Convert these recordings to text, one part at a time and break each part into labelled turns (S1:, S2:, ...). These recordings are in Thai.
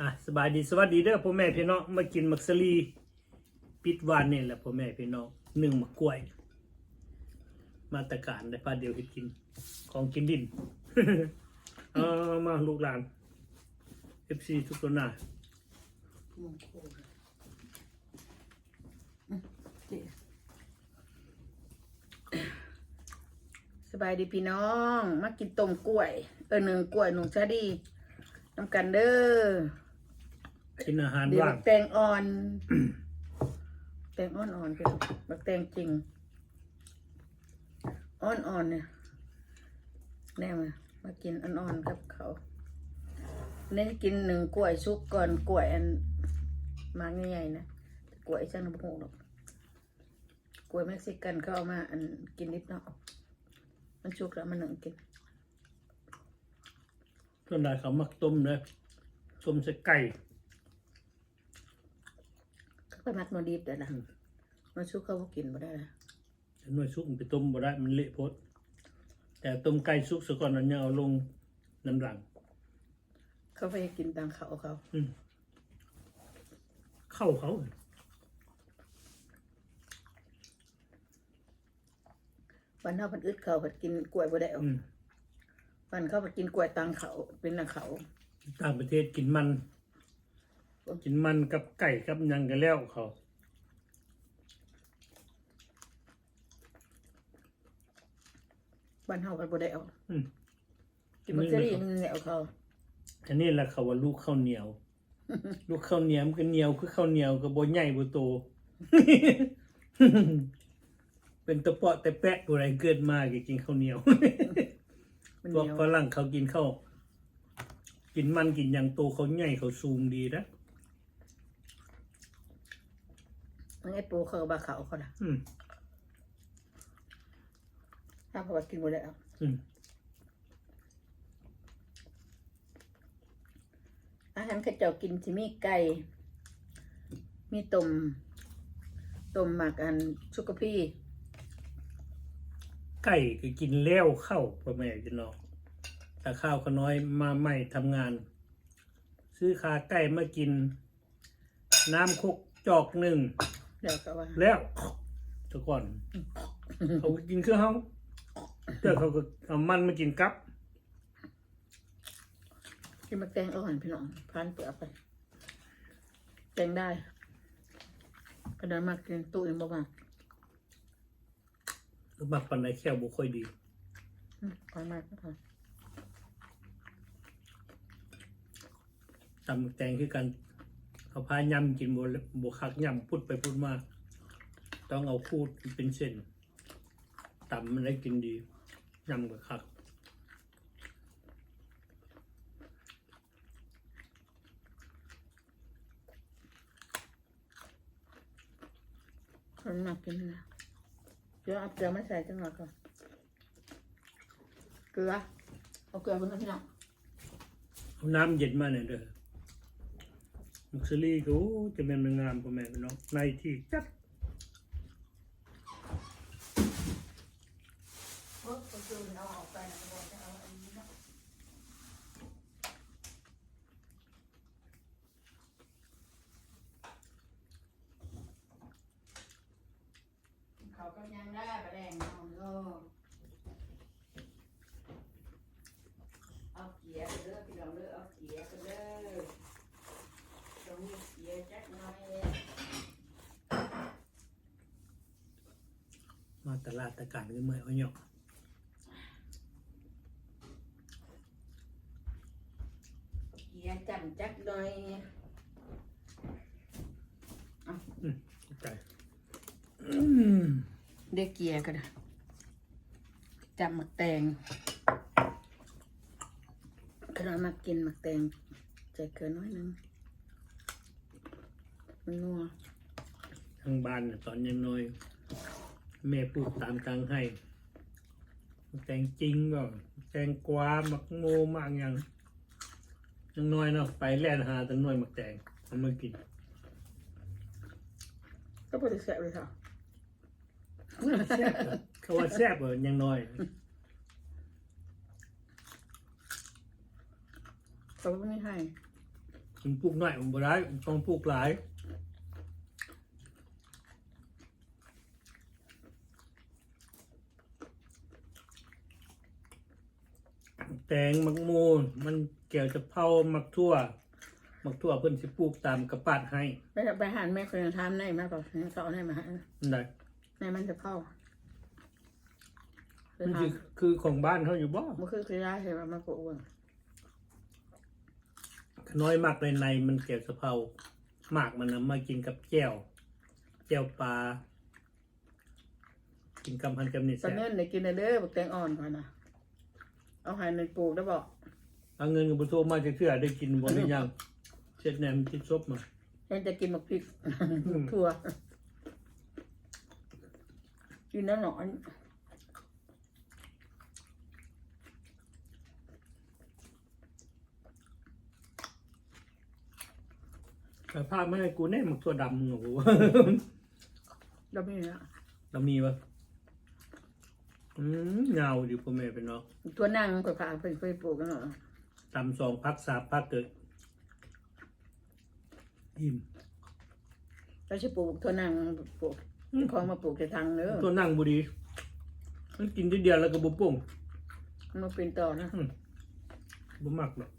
S1: อะสบายดีสวัสดีเด้อพ่อแม่พี่น้องมากินมักสลีปิดวานนี่แหละพ่อแม่พี่น้องหนึ่งมะกล้วย มาตรการได้ปลาเดียวให้กิน ของกินดินเอามาลูกหลาน FC ทุกคนนะ
S2: มงคลสบายดีพี่น้อง มากินต้มกล้วย เออหนึ่งกล้วยหนึ่งชาดี น้ำกันเด้อ
S1: กินอาหาร
S2: เดี๋ยว
S1: ว่าง
S2: บักแตงอ่อน แตงอ่อนอ่อนๆพี่น้องบักแตงจริง อ่อนอ่อนๆเนี่ยแน่มามากินอ่อนๆกับเขาเน้นกินหนึ่งกล้วยชุกก่อนกล้วยอันมากใหญ่ๆนะกล้วยจังน้ำพงหรอกกล้วยเม็กซิกันเขาเอามาอันกินนิดเนาะมันชุกแล้วมันหนึ่งกิน
S1: ส่วนใหญ่เขามักต้มนะต้มใส่ไก่
S2: เขาไปมักโนดีฟเดี๋ยวนะ
S1: อืม
S2: มันชุกเขาก็กินมาได้ละ
S1: แต่หน่วยซุกมันไปต้มบ่ได้มันเละโพดแต่ต้มไก่ซุกซะก่อนนั้นยังเอาลงน้ำหลัง
S2: เขาไปกินตังเขาเขา
S1: อืมเข้าเขา
S2: วันเท่าพันอึดเขาพันกินกล้วยบ่ได้เอา
S1: อืม
S2: วันเขาพันกินกล้วยตังเขา เป็นตังเขา
S1: ต่างประเทศกินมัน กินมันกับไก่กับหยังกันแล้วเขา
S2: วันเท่าพันบ่ได้เอา
S1: อืม
S2: กินมันจะรีนึงเนี่ยเอาเขา
S1: อันนี้แหละเขาว่าลูกข้าวเหนียว ลูกข้าวเหนียวมันก็เหนียวคือข้าวเหนียวก็บ่ใหญ่บ่โต เป็นตะเปาะแต่แปะตัวไรเกิดมาก็กินข้าวเหนียว
S2: มัน
S1: พ
S2: เห
S1: วก
S2: นียว
S1: ฝรั่งเขากินข้าวกินมันกินอย่างโตเขาใหญ่เขาสูงดีนะ
S2: มันไอ้ปูเขาก็บาเขาเขาละ
S1: อืม
S2: ถ้าเขาว่ากินบ่ได้เอา
S1: อืม
S2: อาหารเขาเจ้ากินสิมีไก่มีต้มต้มหมักอันชุกกะพี่
S1: ไก่ก็กินแล้วเข้าวพ่อแม่พี่น้องแต่ข้าวก็น้อยมาใหม่ทำงาน ซื้อขาไก่มากิน น้ำคุกจอกหนึ่ง
S2: เดี๋ยวก็ว่า
S1: แล้วทุกคนเขาก็กินเครื่องเขาเดี๋ยวเขาก็เอามันมากินกับ
S2: กินมาแตงอ่อนพี่น้องพันเปลือกไปแตงได้กระดานมากกินตู้ยังบ่มาก
S1: บักปันไดแค่บุค่อยดี
S2: อืมพันมากก็พอ
S1: ตำแตงคือกันเอาพายำกินบบบคักยำพุดไปพุดมาต้องเอาคูดเป็นเส้นตำมันได้กินดียำกับคัก
S2: พันมากกินนะ เกลือเอาเกลือมาใส่จังหวะก่อนเกลือเอาเกลือเพิ่งพี่น้อง
S1: เอาน้ำเย็นมาหน่อยเด้อมักซลี่ก็โอ้จะเป็นมันงามกว่าแม่พี่น้องในที่จัด
S2: เออเอาเกลือเอาออกไปนะบอกจะเอาอันนี้เนาะเขาก็ยังได้ไปแดงเอาเนาะเอาเกียร์เด้อพี่น้องเด้อเอาเกียร์กันเด้อตรงนี้เกียร์จักหน่อย
S1: มาตลาดตะการก็เมื่อยเอาเนาะ
S2: เกียร์จำจักหน่อย
S1: ใจอืม
S2: เด็กเกียร์ก็ได้จำหมักแตงขนมมากินหมักแตงใจเกินน้อยนึงมันนัว
S1: ทางบ้านน่ะตอนยังน้อย แม่ปลูกตามตังให้แตงจริงก็แตงกวาหมักโมมากอย่างยังน้อยเนาะไปแล่นหาแต่น้อยหมักแตงเอามากิน
S2: ก็บริสุทธิ์เลยค่ะ
S1: แซ่บเหรอเขาว่าแซ่บเหรอยังน้อย
S2: เขาไม่ให้
S1: มันปลูกหน่อยมันบ่ได้มันต้องปลูกหลาย แตงมักมูนมันเกี่ยวจะเผามักทั่ว มักทั่วเพิ่นสิปลูกตามกระปาดให้
S2: ไปไปหาแม่คนทำในมากกว่าเขาเอาให้มาให้
S1: นั่นได้
S2: ในมันจะเข้าคือ
S1: มัน
S2: ท
S1: สิคือของบ้านเขาอยู่บ่ำ
S2: มันคือคือได้ใช่ไหมมาปลูก
S1: น้อยมากในในมันเกี่ยวสะเพราหมากมันนะมากินกับแจ่วแจ่วปลากินกำพันกำนิด
S2: ตอ
S1: แซ่
S2: นนี้
S1: บ
S2: ในกินเด้อบักแตงอ่อนก่อนนะ เอาให้ในปลูกได้บอก
S1: เอาเงินกับบุโทรมาจะเชื่อได้กินบ่ได้ยังเช็ดแหนมคิดซบมา
S2: ยังจะกินบักพริกถั่วกินน้ำหนอน
S1: แต่ภาพไม่ให้กูแน่มันตัวดำมึงโอ้โห
S2: เราไม่นะ
S1: เรามีปะ อืมเงาอยู่พ่อแม่เป็นเนาะ
S2: ตัวนั่งก็พาไปไปปลูกกันหน่อย
S1: ตำสองพักสามพักเกิดอิ่ม
S2: แล้วจะปลูกตัวนั่งปลูกของมาปลูกในทางเนื้อ
S1: ตัวนั่งบุดีมันกินทีเดียวแล้วก็บุป่ง
S2: มันมาเป็นต่อนะ
S1: บุมักหรอก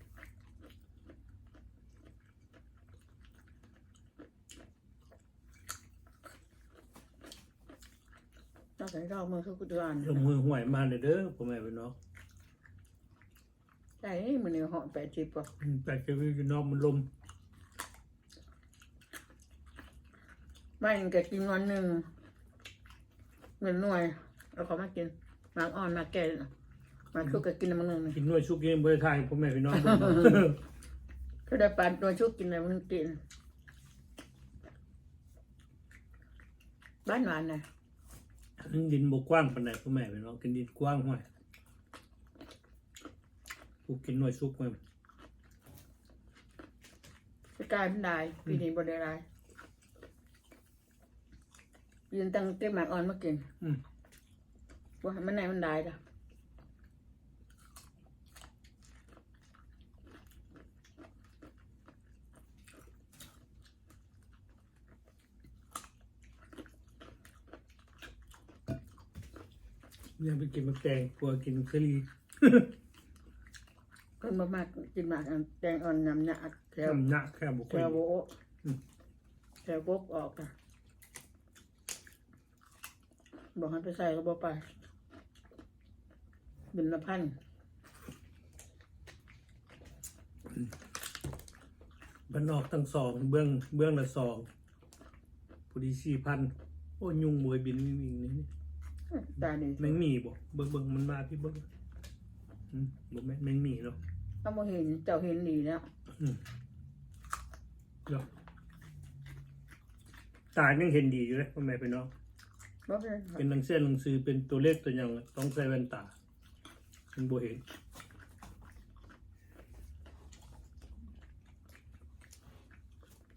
S2: นอกจากเราเมื่อทุกเดือน
S1: ลงมือห่วยมาเลยเด้อพ่อแม่เป็นเนาะ
S2: ใช่มันเนี่ยเหาะแปดสิบกว่า
S1: อืมแต่จะวิอยู่นอกมันลม
S2: บ้านแกกินวันหนึ่งเงินหน่วยเอาเขามากินหมากอ่อนหมากแก่น่ะหมากชุกก็กินมันหนึ่ง
S1: กินหน่วยชุกเกมบริทายพ่อแม่พี่น้องเบิ่งเนาะ
S2: ก็ได้ปลาตัวชุกกินอะไรมันกินบ้านหวานน่ะ
S1: มันดินบกกว้างปานใดพ่อแม่พี่น้องกินดินกว้างห่วยกูกินหน่วยชุกมัน
S2: สกายมันได้ปีนี้บ่ได้ได้ยืนตั้งเก็บหมากอ่อนมากิน
S1: อืม
S2: ว่ามันไหนมันได้จ้ะ
S1: ยังไปกินมะแตงกลัวกินเคอรี่
S2: เพิ่นบ่มากกินหมากอันแตงอ่อนยำหยาดแถว
S1: ทำหนักแค่บุค
S2: แถ
S1: คล
S2: วโบะ
S1: อืม
S2: แถวบกออกอะบอกให้ไปใส่ก็บอกไปบินละพัน
S1: บันนอกทั้งสอง เบื้องเบื้องละสองพอดีสี่พันโอ้ยุงมวยบินวิ่งวิ่งนี่
S2: ตาดี
S1: แมงหมีบ่เบิ่งเบิ่งมันมาพี่เบิ่งอืมบ่แม่นแมงหมีเนาะ
S2: ถ้าโมเห็นเจ้าเห็นดีแล้ว
S1: อืมเดี๋ยวตายังเห็นดีอยู่เลยพ่อแม่พี่น้อง
S2: บอกเลย
S1: เป็นหนังเส้นหนังสือเป็นตัวเลขตัวอย่างต้องใส่แว่นตามันบ่เห็น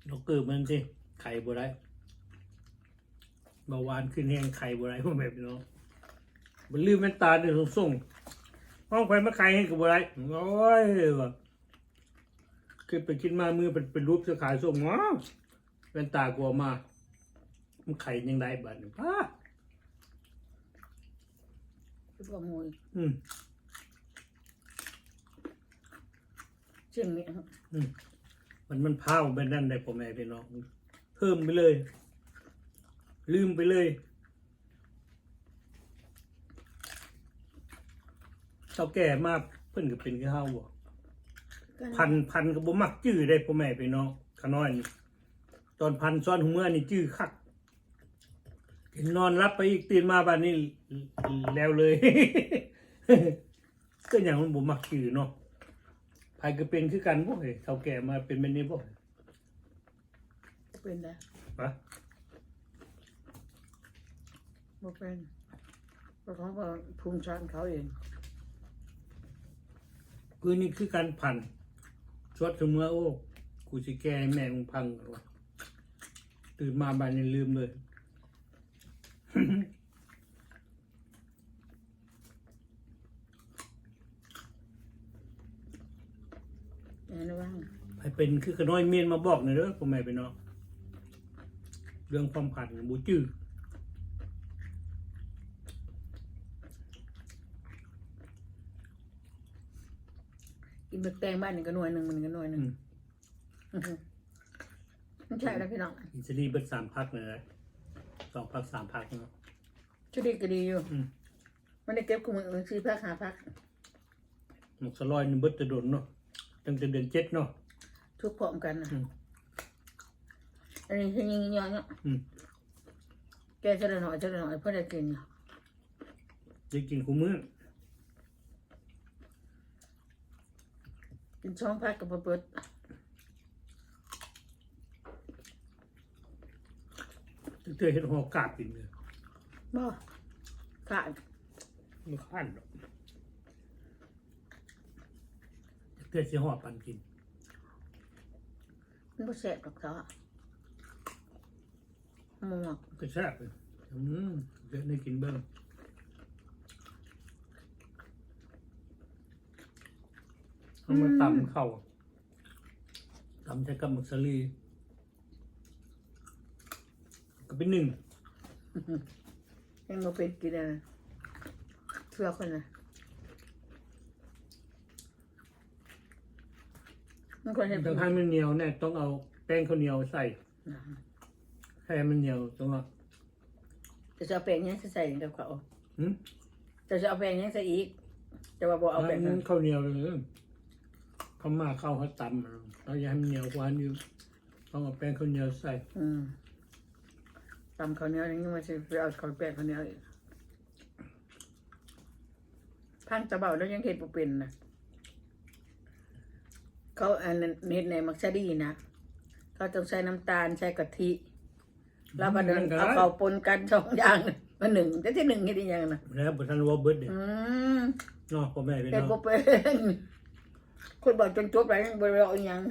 S1: เราเกิดมันสิไข่บ่ได้ เบาหวานขึ้นแห้งไข่บ่ได้พ่อแม่พี่น้องมันลืมแว่นตาเนี่ยส่งๆห้องไฟมาไข่ให้กับบ่ได้โอ้ยว่ะขึ้นไปคิดมามือเป็นเป็นรูปเสื้อขายส่งว้าวแว่นตากลัวมามันไข่ยังได้บัดนี่ป้า
S2: คือบอกมวย
S1: อืม
S2: เชียงนี้
S1: อืมมันมันพาวไปนั่นได้พ่อแม่พี่น้องเพิ่มไปเลย ลืมไปเลยเท่าแก่มากเพิ่นก็เป็นข้าวบ่พันพันก็บ่มักจื้อได้พ่อแม่พี่น้องขน้อยนี่ตอนพันซ้อนหัวเมื่อนี่จื้อคักเห็นนอนรับไปอีกตื่นมาบ้านนี้แล้วเลย ก็อย่างมันบ่มักจื้อเนาะไผก็เป็นคือกันบ่เฮ้ยเท่าแก่มาเป็นแบบนี้บ่
S2: เป็นได้
S1: ปะ
S2: บ่เป็นเพราะเขาบอกภูมิชานเขาเอง
S1: คือนี่คือการพันชวดเสมอโอ้กูสิแก้ให้แม่มึงพังก่อนวะตื่นมาบ้านนี้ลืมเลย
S2: ยอย่างนั้นบ้าง
S1: ให้เป็นคือกระน้อยเมียนมาบอกหน่อยเด้อพ่อแม่พี่น้องเรื่องความผัดบูจื้อ
S2: เบกแตงบ้านหนึ่งก็หน่วยหนึ่งมันก็หน่วยหนึ่ง
S1: อืม
S2: อื้อหือไม่ใช่แล้วพี่น้อง
S1: อิสรีเบิดสามพักเลยนะสองพักสามพักเนาะ
S2: ชุดดีก็ดีอยู่
S1: อืม
S2: มันได้เก็บคุมอื่นซื้อพักหาพัก
S1: หมกสลอยนี่เบิดจะโดนเนาะตั้งแต่เดือนเจ็ดเนาะ
S2: ทุกพร้อมกันนะ
S1: อืม
S2: อันนี้คือยิงยองเนาะ
S1: อืม
S2: แกจะได้หน่อยจะได้หน่อยเพื่อได้กิน
S1: ได้กินคู่มื้อ
S2: กินช่องพักกับเปิด
S1: ตั้งแต่เฮ็ดหอกาบกินเลย
S2: บ่ขาด
S1: ไม่ข้านหรอกตั้งแต่สิหอปันกิน
S2: มันบ่แสบหรอกเจ้าหมวก
S1: ก็แซ่บเลยอืมเดี๋ยวได้กินเบิ้ง เอามาตำเข้าตำใช้กับหมึกสลีก็เป็นหนึ่ง
S2: ยังบ่เป็นกินอะไรเพื่อคนน่ะมันควรให้เป็
S1: ถ้านให้มันเหนียวเนี่ยต้องเอาแป้งข้าวเหนียวใส่ให้มันเหนียวต้องเอา
S2: จะเอาแป้งยังใส่กับเขา
S1: หืม
S2: จะจะเอาแป้งยังใส่อีกจะว่าบ่เอาแป้ง
S1: อัน
S2: นั้
S1: นั้นนข้าวเหนียวเลย เขามาเข้าเขาตำเอาเราอยากให้มันเหนียวกว่านี้ต้องเอาแป้งข้าวเหนียวใส่
S2: อืมตำข้าวเหนียวอย่างนี้มาสิไปเอาข้าวแป้งข้าวเหนียวอีกพังตะเบาแล้วยังเห็ดบ่เป็นนะเขาอันนั้นเน็ดในมักซะดีนะเขาต้องใช้น้ำตาลใช้กะทิ แล้วมาเดินเอาเขาปนกันสองอย่างมาหนึ่งแต่ที่หนึ่งนี่ดีอย่างนะ
S1: แล้วบทันว่าเบิร์ดเดย์
S2: อืม
S1: เนาะพ่อแม่พี่
S2: เห็ด
S1: น้อง
S2: บ่เป็น คนบอกจนจบแล้วยังบ่ได้เอาอหยัง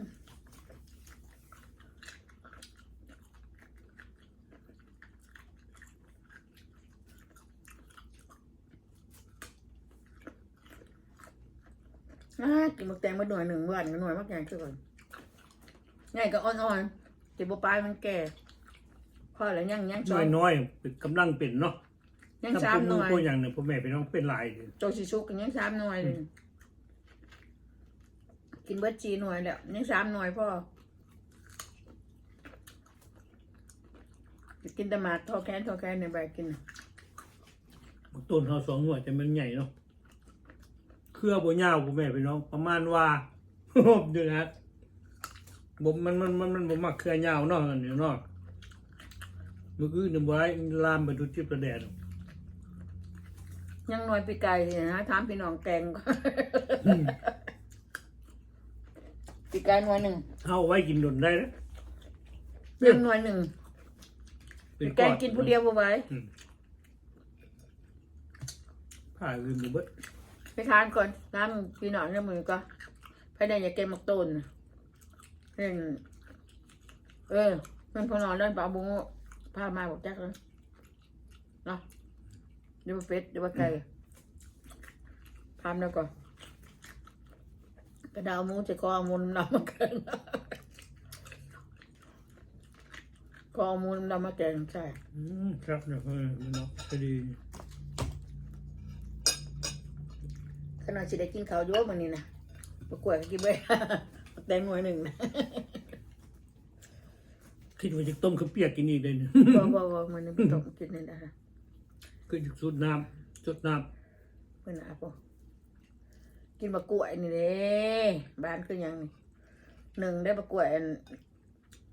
S2: อ่ากินหมักแตงมาหน่วยหนึ่งวันก็หน่วยมากใหญ่ขึ้นก่อนใหญ่ก็อ่อนๆติบปลายมันแก่พอแล้วยังยัง
S1: น้
S2: ช้อ
S1: อยยน้อยๆเป็นกำลังเป็นเนาะ
S2: ยัง
S1: ถ้า
S2: สาม
S1: พวก
S2: ห
S1: มึง
S2: น่วย
S1: พวกอย่างเนี่ยพ่อแม่พี่น้องเป็นหลายเลย
S2: โจชิชุกกันยังสามหน่วยเลย กินเบิร์จีหน่วยแล้วยังสามหน่วยพ่อกินแต่หมากทอแค้นทอแค้นในใบกินน่ะ
S1: ต้นเขาสองหน่วยจะมันใหญ่เนาะเครือบ่ยาวพ่อแม่พี่น้องประมาณว่าเดือนนะบ่มันมันมันมันบ่มักเครือยาวเนาะอันนี้เนาะเมื่อกี้นี่บ่ได้ลามไปดูจิบประแดด
S2: ยังหน่วยปีไก่เนี่ยนะถามพี่น้องแกง ปีไก่หน่วยหนึ่ง
S1: เอาไว้กินดนได้นะ
S2: ยังหน่วยหนึ่ง
S1: เป็น
S2: แกงกินผู้เดียวบ่ไหว้
S1: ผ้าลืมบ่เบิด
S2: ไปทานก่อนน้ำพี่น้องเนี่ยมือก็ภายในอย่าเก็บหมักต้นน่ะเห็นเออมันพอนอนเล่นปลาบุ้งพามาบอกแจ๊กเลยเนาะเดี๋ยวมาเป็ดเดี๋ยวมาไก่ทำแล้วก่อน กระดาวมูจะกอหมูน้ำมาแกงกอเอหมูน้ำมาแกงใช่
S1: อืมครับเดี๋ยวเออพี่น้องพอดี
S2: ขนาดสิได้กินข้าวโยมมันนี่นะมากวยก็กินไปแตงหน่วยหนึ่งนะ
S1: คิดว่าจะต้มข้าวเปียกกินอีกเลยเนี่ย
S2: บ่บ่บ่มันนี่ต้องกินนี่นะ
S1: คือจะสูดน้ำสูดน้ำ
S2: เพิ่นน่ะบ่ กินมะกล้วยนี่เด้บ้านคือหยังนี่หนึ่งได้มะกล้วยอัน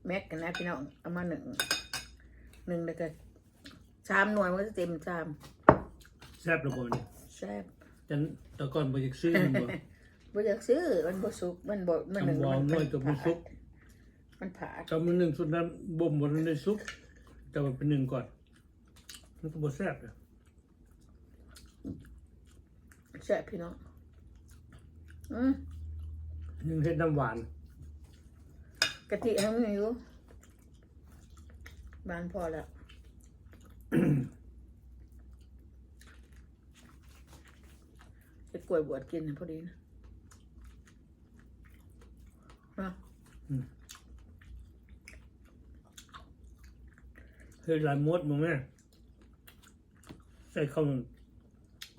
S2: แม็กกันนะพี่น้องเอามาหนึ่งหนึ่งแล้วก็ชามหน่วยมันก็จะเต็มชามำ
S1: แซ่บระเบิดเนี่ย
S2: แซ่บ
S1: แต่แต่ก่อนบ่อยากซื้อมันบ่
S2: บ่อยากซื้อมันบ่สุกมันบ่มันหนึ่ง
S1: จำวอ
S2: มั
S1: งน้อยตัวมันสุก
S2: มันผาด
S1: ตอนมันหนึ่งสุดนั้นบ่มบนในซุปแต่มันเป็นหนึ่งก่อนมันก็บ่แซ่บเลย
S2: แซ่บพี่น้อง อืม
S1: หนึ่งเฮ็ดน้ำหวาน
S2: กะทิให้มันอยู่บ้านพอแล้ว จะกล้วยบวชกินนะพอดีนะเนาะ
S1: เคยหลายมดมึงแม่ใส่ข้าว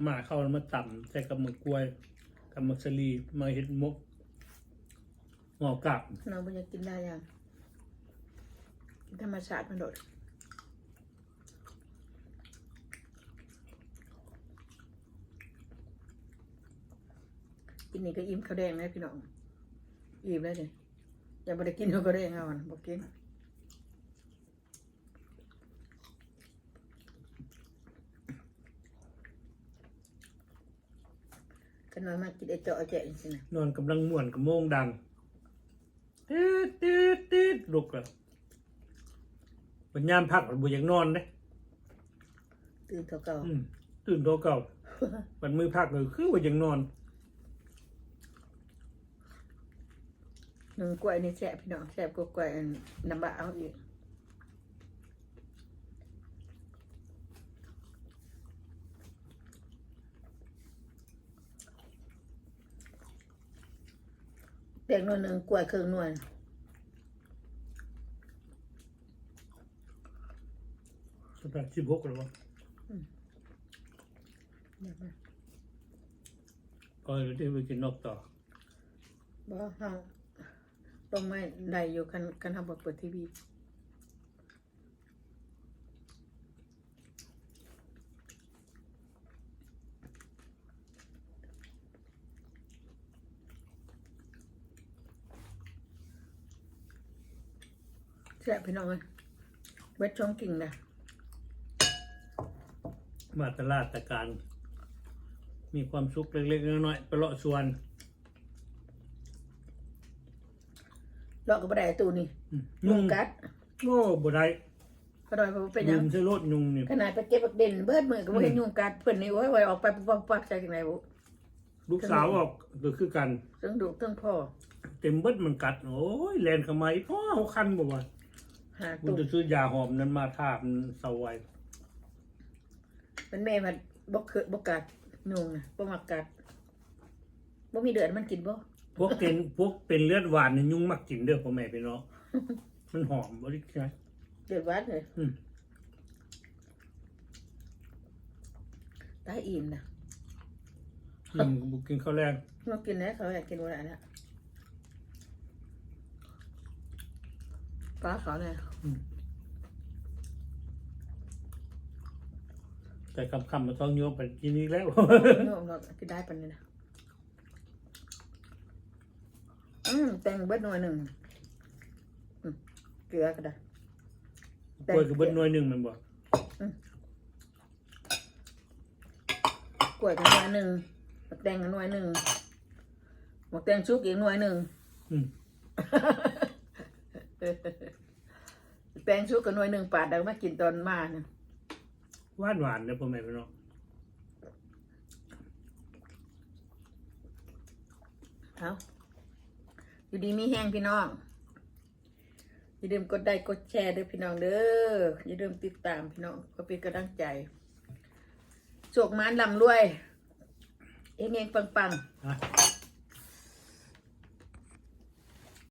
S1: หมาเข้าวมาต่ำใส่กับหมึกกล้วย กับมึกสลีมาเห็ดมกหงอกลับ
S2: น้องบ่อยากกินได้ยังกินธรรมชาติมันโดดกินนี่ก็อิ่มข้าวแดงนะพี่น้อง อิ่มแล้วเลยยังไม่ได้กินข้าวแดงเอาอะบอกกิน นอนมากินไอเจาะไอแจะจริงๆนะ
S1: นอนกำลังม่วนกับโมงดังตืดตืดตืดลุกแล้วปัญญามพักบุอยากนอนเด้
S2: ตื่นเท่าเก่า
S1: อืมตื่นตัวเก่ามันมือพักเลยคือว่าอยากนอน
S2: หนึ่งกล้วยนี่แซ่บพี่น้องแซ่บกว่ากล้วยอันน้ำบะเอาอีก ดงหน่วยหนึ่งกล้วยครึ่งหน่วย
S1: สตาร์สิบหกแล้ววะ
S2: เดี๋ยวนะ
S1: ก็เดี๋ยวไปกินนอกต่อ
S2: บ่เฮาต้องไม่ได้อยู่คันคันทำบทเปิดทีวี ซ่บพี่น้องเลยเวทช่องกิ่งนะ
S1: มาตลาดตะการ มีความสุขเล็กๆน้อยๆไปเลาะสวน
S2: เลาะกับบัไดตูนี่
S1: อืม
S2: ยุ
S1: ยุ
S2: ง
S1: ง
S2: กัด
S1: โอ้บ่ได้
S2: ก็ดอยเพราะว่าเป็นห
S1: ยุ
S2: ยัง
S1: งใช่รถยุงนี่
S2: ขนาดไปเก็บบักเด่นเบิดมือก็บ่เห็นยุงกัดเพิ่นนี่โอ้ยไว้ออกไปปุ๊บปั๊บปั๊บใจจังไดบุ
S1: ลูกสาวออกก็คือกัน
S2: ซึ่งดุซึ่งพ่อ
S1: เต็มเบิดมันกัด โอ้ยแลนเข้ามาอีกพ่อเอาคันบ่ว่า
S2: หา
S1: กู
S2: ตุ่ม
S1: จะซื้อยาหอมนั้นมาทาบมันเสาไว้
S2: มันแม่มันบ่เคยบ่กัดยุงนะบ่มักกัดบ่มีเดือดมันกินบ่
S1: พวกเป็นพวกเป็นเลือดหวานนี่ยุงมักกินเด้อพ่อแม่พี่น้องมันหอมบ่ได้ใช่
S2: เดือดหวัดเลย
S1: อืม
S2: ตายอิ่มนะ
S1: อืมบุกินข้าวแรง
S2: มากินแล้วเขาอยากกินบ่ได้แล้ว ป้าเขาเลย
S1: แต่คำคำๆมาท้องโยมไปกินอีกแล้ว
S2: โยมเรากินได้ปานนี้นะอืมแตงเบิดหน่อยหนึ่งอืมเกลือก็ได้
S1: กล้วยกับเบิดหน่วยหนึ่งมันบอก
S2: กล้วยกันหน่วยหนึ่งหมักแตงกันหน่วยหนึ่งหมักแตงชุกอีกหน่วยหนึ่ง
S1: อืม
S2: แตงชุกกันหน่วยหนึ่งปาดดังมากินตอนมาเนี่ย
S1: หวานหวานๆเด้อพ่อแม่พี่น้อง
S2: เอาอยู่ดีมีแห้งพี่น้อง อย่าลืมกดไลค์กดแชร์ด้วยพี่น้องเด้อ อย่าลืมติดตามพี่น้องเพื่อเป็นกำลังใจโชคมานลำรวย เองเองปังปังๆ
S1: อะ